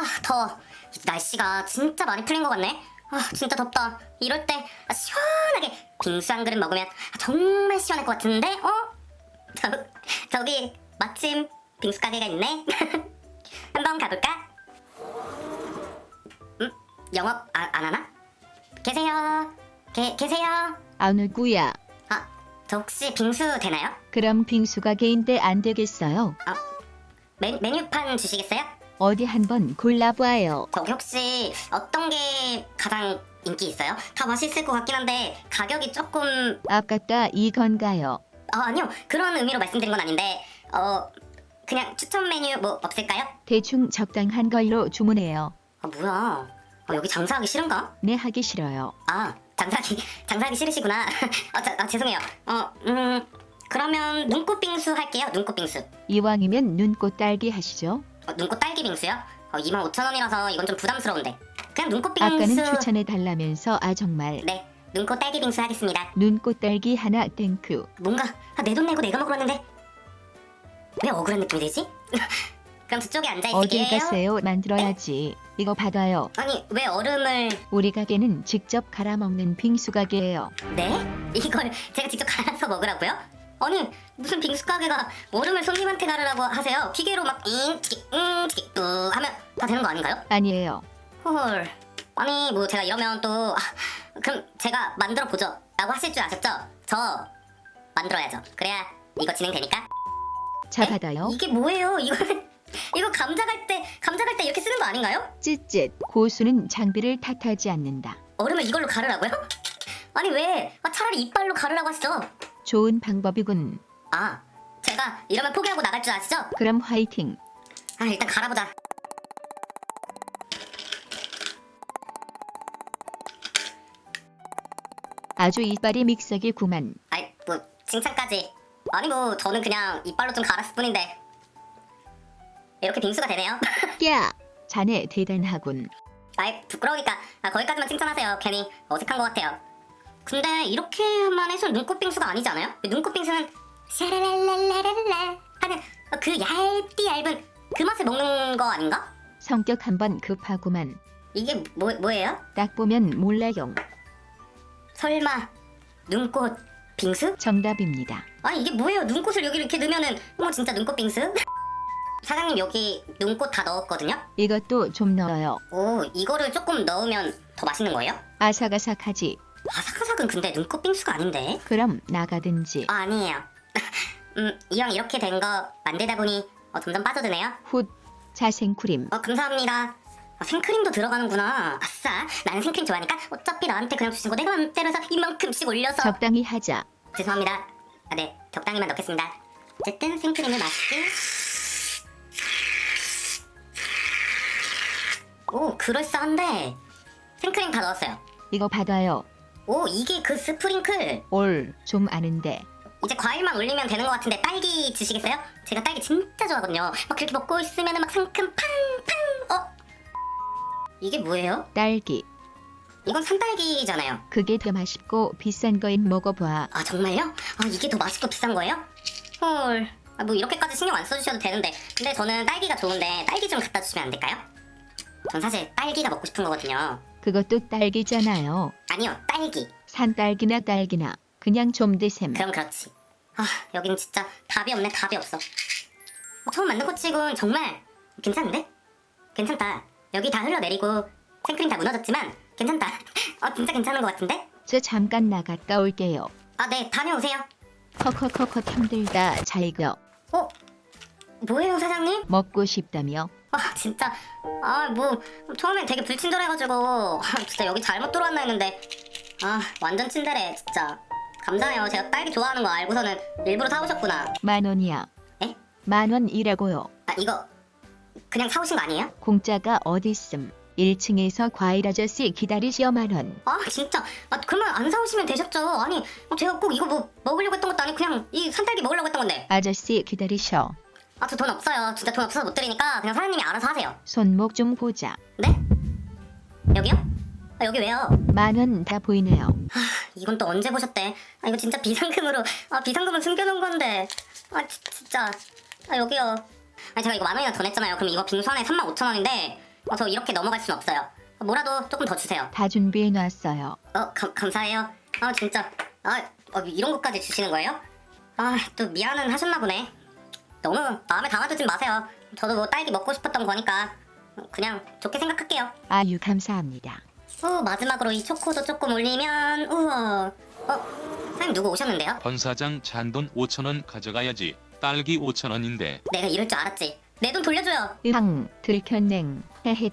아 더워 날씨가 진짜 많이 풀린 것 같네 아 진짜 덥다 이럴 때 아, 시원하게 빙수 한 그릇 먹으면 아, 정말 시원할 것 같은데 어? 저, 저기 마침 빙수 가게가 있네 한번 가볼까? 음? 영업 아, 안 하나? 계세요 계, 계세요 아 누구야? 아 저 혹시 빙수 되나요? 그럼 빙수 가게인데 안 되겠어요. 메, 메뉴판 주시겠어요? 어디 한번 골라봐요. 거기 혹시 어떤 게 가장 인기 있어요? 다 맛있을 것 같긴 한데 가격이 조금 아깝다 이건가요? 어, 아니요 그런 의미로 말씀드린 건 아닌데 어 그냥 추천 메뉴 뭐 없을까요? 대충 적당한 걸로 주문해요. 아 뭐야 어, 여기 장사하기 싫은가? 네 하기 싫어요. 아 장사하기 장사하기 싫으시구나 아, 자, 아 죄송해요 어 음 그러면 눈꽃 빙수 할게요 눈꽃 빙수 이왕이면 눈꽃 딸기 하시죠. 어, 눈꽃 딸기 빙수요? 어, 25,000원이라서 이건 좀 부담스러운데 그냥 눈꽃 빙수 아까는 추천해 달라면서 아 정말 네 눈꽃 딸기 빙수 하겠습니다 눈꽃 딸기 하나 땡큐. 뭔가 아, 내돈 내고 내가 먹으러 왔는데 왜 억울한 느낌이 들지? 그럼 저쪽에 앉아 어딜 있을게요. 가세요? 만들어야지. 이거 받아요. 아니 왜 얼음을 우리 가게는 직접 갈아 먹는 빙수 가게예요. 네? 이걸 제가 직접 갈아서 먹으라고요? 아니 무슨 빙수 가게가 얼음을 손님한테 가르라고 하세요? 기계로 막 잉치기 뚜 하면 다 되는 거 아닌가요? 아니에요. 헐 아니 뭐 제가 이러면 또 아, 그럼 제가 만들어 보죠 라고 하실 줄 아셨죠? 저 만들어야죠 그래야 이거 진행되니까 자 에? 받아요. 이게 뭐예요? 이거 이거 감자 갈때 감자 갈때 이렇게 쓰는 거 아닌가요? 찌릿 고수는 장비를 탓하지 않는다. 얼음을 이걸로 가르라고요? 아니 왜? 아, 차라리 이빨로 가르라고 하시죠. 좋은 방법이군. 아 제가 이러면 포기하고 나갈 줄 아시죠? 그럼 화이팅. 아 일단 갈아보자. 아주 이빨이 믹서기구만. 아이 뭐 칭찬까지. 아니 뭐 저는 그냥 이빨로 좀 갈았을 뿐인데 이렇게 빙수가 되네요. 야, 자네 대단하군. 아이 부끄러우니까 아, 거기까지만 칭찬하세요. 괜히 어색한 것 같아요. 근데 이렇게만 해서 눈꽃 빙수가 아니지 않아요? 눈꽃 빙수는 샤라랄랄라랄라 하는 그 얇디 얇은 그 맛을 먹는 거 아닌가? 성격 한번 급하구만. 이게 뭐 뭐예요? 딱 보면 몰라용. 설마 눈꽃 빙수? 정답입니다. 아니 이게 뭐예요? 눈꽃을 여기 이렇게 넣으면은 뭐 진짜 눈꽃 빙수? 사장님 여기 눈꽃 다 넣었거든요. 이것도 좀 넣어요. 오 이거를 조금 넣으면 더 맛있는 거예요? 아삭아삭하지. 아삭아삭은 근데 눈꽃 빙수가 아닌데? 그럼 나가든지. 아 아니에요. 음 이왕 이렇게 된 거 만들다 보니 어, 점점 빠져드네요. 훗. 자생크림. 어 감사합니다. 아, 생크림도 들어가는구나. 아싸 나는 생크림 좋아하니까 어차피 나한테 그냥 주신 거 내가 맘대로 해서 이만큼씩 올려서 적당히 하자. 죄송합니다. 아, 네, 적당히만 넣겠습니다. 어쨌든 생크림을 맛있게. 오, 그럴싸한데. 생크림 다 넣었어요. 이거 받아요. 오, 이게 그 스프링클. 올. 좀 아는데. 이제 과일만 올리면 되는 것 같은데 딸기 주시겠어요? 제가 딸기 진짜 좋아하거든요. 막 그렇게 먹고 있으면 막 상큼 팡팡. 어? 이게 뭐예요? 딸기. 이건 산딸기잖아요. 그게 더 맛있고 비싼 거인 먹어봐. 아 정말요? 아 이게 더 맛있고 비싼 거예요? 헐. 아, 뭐 이렇게까지 신경 안 써주셔도 되는데 근데 저는 딸기가 좋은데 딸기 좀 갖다 주시면 안 될까요? 전 사실 딸기가 먹고 싶은 거거든요. 그것도 딸기잖아요. 아니요 딸기. 산딸기나 딸기나. 그냥 좀 드셈. 그럼 그렇지. 아 여긴 진짜 답이 없네 답이 없어. 어, 처음 만든 것 치곤 정말 괜찮은데? 괜찮다. 여기 다 흘러내리고 생크림 다 무너졌지만 괜찮다. 어 진짜 괜찮은 것 같은데? 저 잠깐 나갔다 올게요. 아 네 다녀오세요. 커커커커 힘들다. 잘 가. 어? 뭐예요 사장님? 먹고 싶다며. 아 진짜 아 뭐 처음엔 되게 불친절해가지고 아, 진짜 여기 잘못 들어왔나 했는데 아 완전 친절해 진짜 감사해요 제가 딸기 좋아하는 거 알고서는 일부러 사오셨구나 만 원이야. 에? 만 원이라고요. 아 이거 그냥 사오신 거 아니에요? 공짜가 어딨음. 1층에서 과일 아저씨 기다리시어 만 원. 아 진짜 아 그러면 안 사오시면 되셨죠 아니 어, 제가 꼭 이거 뭐 먹으려고 했던 것도 아니고 그냥 이 산딸기 먹으려고 했던 건데 아저씨 기다리셔. 아 저 돈 없어요 진짜 돈 없어서 못 드리니까 그냥 사장님이 알아서 하세요 손목 좀 보자. 네? 여기요? 아 여기 왜요? 만원 다 보이네요. 이건 또 언제 보셨대? 아 이거 진짜 비상금으로 아 비상금은 숨겨놓은 건데 아 지- 진짜 아 여기요 아 제가 이거 만 원이나 더 냈잖아요 그럼 이거 빙수 하나에 3만 5천 원인데 어, 저 이렇게 넘어갈 순 없어요. 뭐라도 조금 더 주세요. 다 준비해 놨어요. 어, 감, 감사해요. 아, 진짜. 아, 어, 이런 것까지 주시는 거예요? 아, 또 미안은 하셨나 보네. 너무 마음에 담아두진 마세요. 저도 뭐 딸기 먹고 싶었던 거니까 그냥 좋게 생각할게요. 아유 감사합니다. 어, 마지막으로 이 초코도 조금 올리면 우와. 어, 사장님 누구 오셨는데요? 권 사장 잔돈 5천 원 가져가야지. 딸기 5천 원인데 내가 이럴 줄 알았지. 내 돈 돌려줘요. 으앙 들켰냉 헤헷